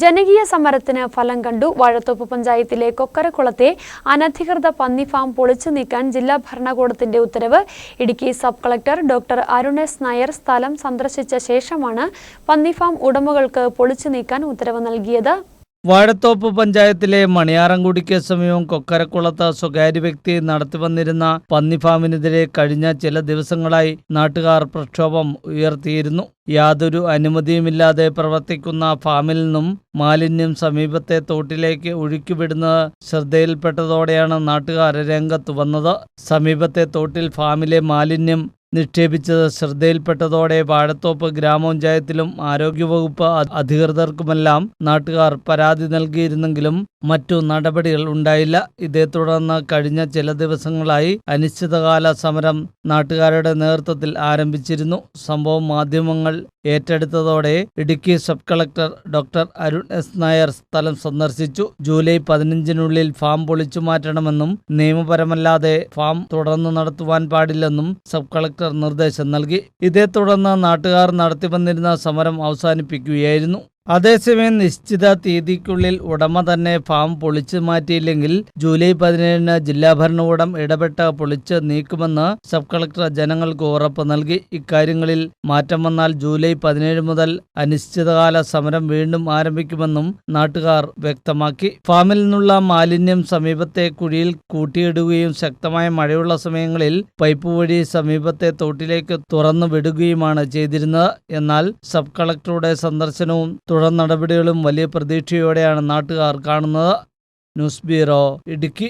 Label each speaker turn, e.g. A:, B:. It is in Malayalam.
A: ജനകീയ സമരത്തിന് ഫലം കണ്ടു. വാഴത്തോപ്പ് പഞ്ചായത്തിലെ കൊക്കരക്കുളത്തെ അനധികൃത പന്നി ഫാം പൊളിച്ചു നീക്കാൻ ജില്ലാ ഭരണകൂടത്തിന്റെ ഉത്തരവ്. Idukki sub collector doctor Arun S Nair സ്ഥലം സന്ദർശിച്ച ശേഷമാണ് പന്നി ഫാം ഉടമകൾക്ക് പൊളിച്ചു നീക്കാൻ ഉത്തരവ് നൽകിയത്.
B: വാഴത്തോപ്പ് പഞ്ചായത്തിലെ മണിയാറംകുടിക്ക് സമീപം കൊക്കരക്കുളത്ത് സ്വകാര്യ വ്യക്തി നടത്തിവന്നിരുന്ന പന്നിഫാമിനെതിരെ കഴിഞ്ഞ ചില ദിവസങ്ങളായി നാട്ടുകാർ പ്രക്ഷോഭം ഉയർത്തിയിരുന്നു. യാതൊരു അനുമതിയുമില്ലാതെ പ്രവർത്തിക്കുന്ന ഫാമിൽ നിന്നും മാലിന്യം സമീപത്തെ തോട്ടിലേക്ക് ഒഴുക്കിവിടുന്നത് ശ്രദ്ധയിൽപ്പെട്ടതോടെയാണ് നാട്ടുകാർ രംഗത്ത് വന്നത്. സമീപത്തെ തോട്ടിൽ ഫാമിലെ മാലിന്യം നിക്ഷേപിച്ചത് ശ്രദ്ധയിൽപ്പെട്ടതോടെ വാഴത്തോപ്പ് ഗ്രാമപഞ്ചായത്തിലും ആരോഗ്യവകുപ്പ് അധികൃതർക്കുമെല്ലാം നാട്ടുകാർ പരാതി നൽകിയിരുന്നെങ്കിലും മറ്റു നടപടികൾ ഉണ്ടായില്ല. ഇതേ തുടർന്ന് കഴിഞ്ഞ ചില ദിവസങ്ങളായി അനിശ്ചിതകാല സമരം നാട്ടുകാരുടെ നേതൃത്വത്തിൽ ആരംഭിച്ചിരുന്നു. സംഭവം മാധ്യമങ്ങൾ ഏറ്റെടുത്തതോടെ Idukki sub collector doctor Arun S Nair സ്ഥലം സന്ദർശിച്ചു. ജൂലൈ പതിനഞ്ചിനുള്ളിൽ ഫാം പൊളിച്ചു മാറ്റണമെന്നും നിയമപരമല്ലാതെ ഫാം തുടർന്ന് നടത്തുവാൻ പാടില്ലെന്നും സബ് കളക്ടർ നിർദ്ദേശം നൽകി. ഇതേ തുടർന്ന് നാട്ടുകാർ നടത്തി വന്നിരുന്ന സമരം അവസാനിപ്പിക്കുകയായിരുന്നു. അതേസമയം നിശ്ചിത തീയതിക്കുള്ളിൽ ഉടമ തന്നെ ഫാം പൊളിച്ചു മാറ്റിയില്ലെങ്കിൽ ജൂലൈ പതിനേഴിന് ജില്ലാ ഭരണകൂടം ഇടപെട്ട് പൊളിച്ച് നീക്കുമെന്ന് സബ് കളക്ടർ ജനങ്ങൾക്ക് ഉറപ്പ് നൽകി. ഇക്കാര്യങ്ങളിൽ മാറ്റം വന്നാൽ ജൂലൈ പതിനേഴ് മുതൽ അനിശ്ചിതകാല സമരം വീണ്ടും ആരംഭിക്കുമെന്നും നാട്ടുകാർ വ്യക്തമാക്കി. ഫാമിൽ നിന്നുള്ള മാലിന്യം സമീപത്തെ കുഴിയിൽ കൂട്ടിയിടുകയും ശക്തമായ മഴയുള്ള സമയങ്ങളിൽ പൈപ്പ് വഴി സമീപത്തെ തോട്ടിലേക്ക് തുറന്നു വിടുകയുമാണ് ചെയ്തിരുന്നത്. എന്നാൽ സബ് കളക്ടറുടെ സന്ദർശനവും തുടർ നടപടികളും വലിയ പ്രതീക്ഷയോടെയാണ് നാട്ടുകാർ കാണുന്നത്. News bureau Idukki.